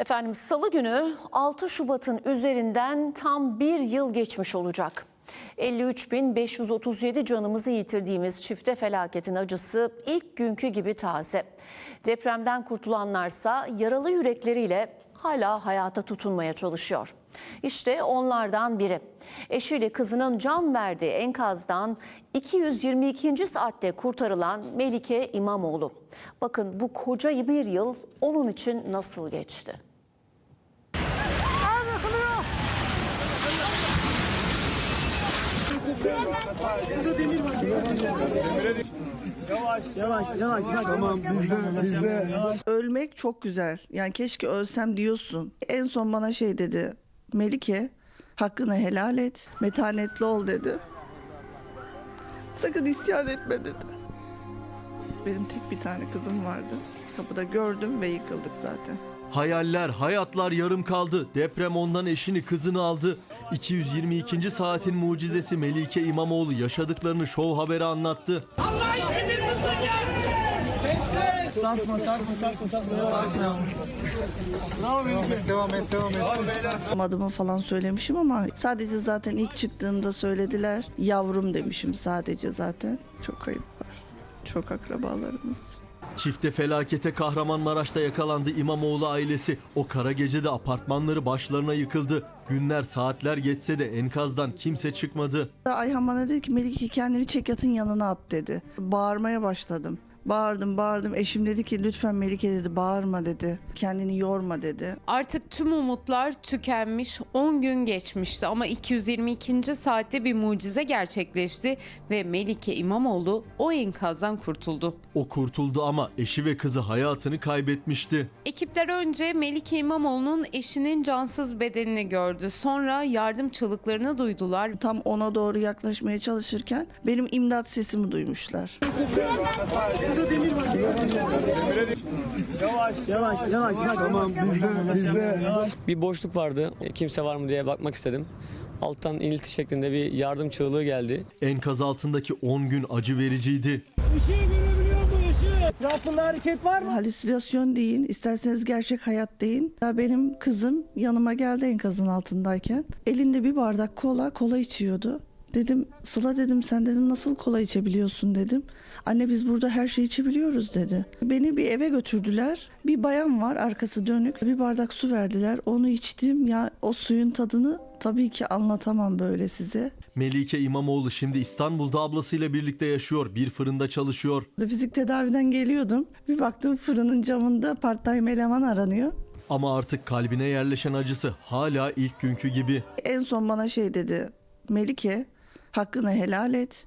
Efendim salı günü 6 Şubat'ın üzerinden tam bir yıl geçmiş olacak. 53.537 canımızı yitirdiğimiz çifte felaketin acısı ilk günkü gibi taze. Depremden kurtulanlarsa yaralı yürekleriyle hala hayata tutunmaya çalışıyor. İşte onlardan biri. Eşiyle kızının can verdiği enkazdan 222. saatte kurtarılan Melike İmamoğlu. Bakın bu koca bir yıl onun için nasıl geçti? Ölmek çok güzel. Yani keşke ölsem diyorsun. En son bana şey dedi. Melike hakkını helal et. Metanetli ol dedi. Sakın isyan etme dedi. Benim tek bir tane kızım vardı. Kapıda gördüm ve yıkıldık zaten. Hayaller, hayatlar yarım kaldı. Deprem ondan eşini, kızını aldı. 222. saatin mucizesi Melike İmamoğlu yaşadıklarını Show Haber'e anlattı. Adımı falan söylemişim ama sadece zaten ilk çıktığımda söylediler. Yavrum demişim sadece zaten. Çok kayıp var. Çok akrabalarımız. Çifte felakete Kahramanmaraş'ta yakalandı İmamoğlu ailesi. O kara gecede apartmanları başlarına yıkıldı. Günler saatler geçse de enkazdan kimse çıkmadı. Ayhan bana dedi ki Melike kendini çek yatın yanına at dedi. Bağırmaya başladım. Bağırdım bağırdım. Eşim dedi ki lütfen Melike dedi bağırma dedi. Kendini yorma dedi. Artık tüm umutlar tükenmiş, 10 gün geçmişti ama 222. saatte bir mucize gerçekleşti ve Melike İmamoğlu o enkazdan kurtuldu. O kurtuldu ama eşi ve kızı hayatını kaybetmişti. Ekipler önce Melike İmamoğlu'nun eşinin cansız bedenini gördü. Sonra yardım çığlıklarını duydular. Tam ona doğru yaklaşmaya çalışırken benim imdat sesimi duymuşlar. Bir boşluk vardı. Kimse var mı diye bakmak istedim. Alttan inilti şeklinde bir yardım çığlığı geldi. Enkaz altındaki 10 gün acı vericiydi. Etrafında hareket var mı? Halüsinasyon deyin, isterseniz gerçek hayat deyin. Ya benim kızım yanıma geldi enkazın altındayken. Elinde bir bardak kola, kola içiyordu. Dedim Sıla dedim sen dedim nasıl kola içebiliyorsun dedim. Anne biz burada her şeyi içebiliyoruz dedi. Beni bir eve götürdüler. Bir bayan var arkası dönük. Bir bardak su verdiler. Onu içtim ya o suyun tadını tabii ki anlatamam böyle size. Melike İmamoğlu şimdi İstanbul'da ablasıyla birlikte yaşıyor. Bir fırında çalışıyor. Fizik tedaviden geliyordum. Bir baktım fırının camında part-time eleman aranıyor. Ama artık kalbine yerleşen acısı hala ilk günkü gibi. En son bana şey dedi. Melike hakkını helal et.